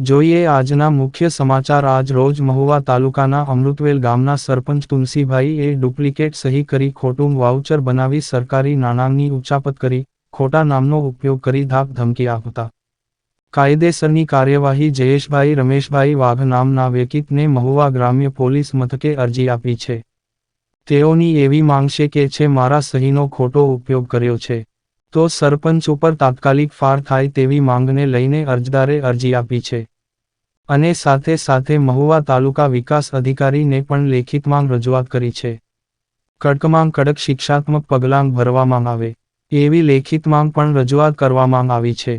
જોઈએ આજના મુખ્ય સમાચાર. આજ રોજ મહુવા તાલુકાના અમૃતવેલ ગામના સરપંચ તુલસીભાઈએ ડુપ્લિકેટ સહી કરી ખોટું વાઉચર બનાવી સરકારી નાણાંની ઉચાપત કરી, ખોટા નામનો ઉપયોગ કરી ધાક ધમકી આપતા કાયદેસરની કાર્યવાહી જયેશભાઈ રમેશભાઈ વાઘ નામના વ્યક્તિને મહુવા ગ્રામ્ય પોલીસ મથકે અરજી આપી છે. તેઓની એવી માંગ છે કે છે મારા સહીનો ખોટો ઉપયોગ કર્યો છે. તો સરપંચ ઉપર તાત્કાલિક ફાર થાય તેવી માંગને લઈને અરજદારે અરજી આપી છે. અને સાથે સાથે મહુવા તાલુકા વિકાસ અધિકારીને પણ લેખિતમાં રજૂઆત કરી છે. કડકમાં કડક શિક્ષાત્મક પગલાં ભરવામાં આવે, એવી લેખિતમાં પણ રજૂઆત કરવામાં આવી છે.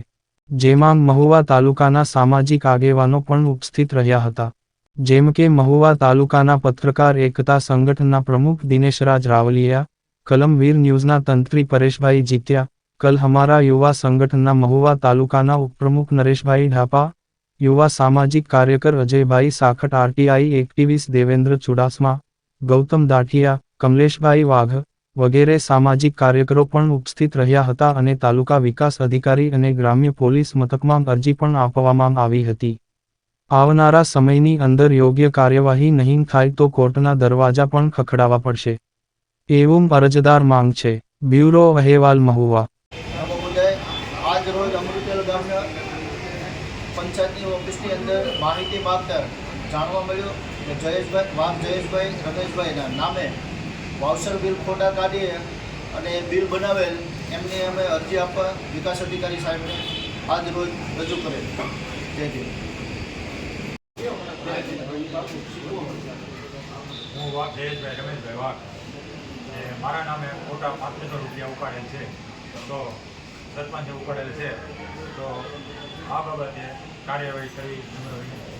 જેમાં મહુવા તાલુકાના સામાજિક આગેવાનો પણ ઉપસ્થિત રહ્યા હતા. જેમ કે મહુવા તાલુકાના પત્રકાર એકતા સંગઠનના પ્રમુખ દિનેશરાજ રાવલિયા, કલમવીર ન્યૂઝના તંત્રી પરેશભાઈ જીત્યા કલ હમારા યુવા સંગઠનના મહુવા તાલુકાના ઉપપ્રમુખ નરેશભાઈ ઢાપા યુવા સામાજિક કાર્યકર અજયભાઈ સાખટ આરટીઆઈ એક્ટિવિસ્ટ દેવેન્દ્ર ચુડાસમા ગૌતમ દાઠિયા કમલેશભાઈ વાઘ વગેરે સામાજિક કાર્યકરો પણ ઉપસ્થિત રહ્યા હતા અને તાલુકા વિકાસ અધિકારી અને ગ્રામ્ય પોલીસ મથકમાં અરજી પણ આપવામાં આવી હતી આવનારા સમયની અંદર યોગ્ય કાર્યવાહી નહીં થાય તો કોર્ટના દરવાજા પણ ખખડાવા પડશે એવું અરજદાર માંગ છે. બ્યુરો અહેવાલ મહુવા આ બાબતે આજ રોજ અમૃતેલ ગામના પંચાયતની ઓફિસની અંદર માહિતી માગતા જાણવા મળ્યું કે જયેશભાઈ, વાઘ જયેશભાઈ, રમેશભાઈના નામે વાઉચર બિલ ખોટા કાઢીએ અને બિલ બનાવેલ, એમની અમે અરજી આપવા વિકાસ અધિકારી સાહેબને આજ રોજ રજૂ કરેલ. જય જેથી હું વાઘ જયેશભાઈ, રમેશભાઈ વાઘ. મારા નામે ખોટા પાંત્રીસો રૂપિયા ઉપાડેલ છે. તો સરપંચે ઉપાડેલ છે. તો આ બાબતે કાર્યવાહી કરવી નમ્ર વિનંતી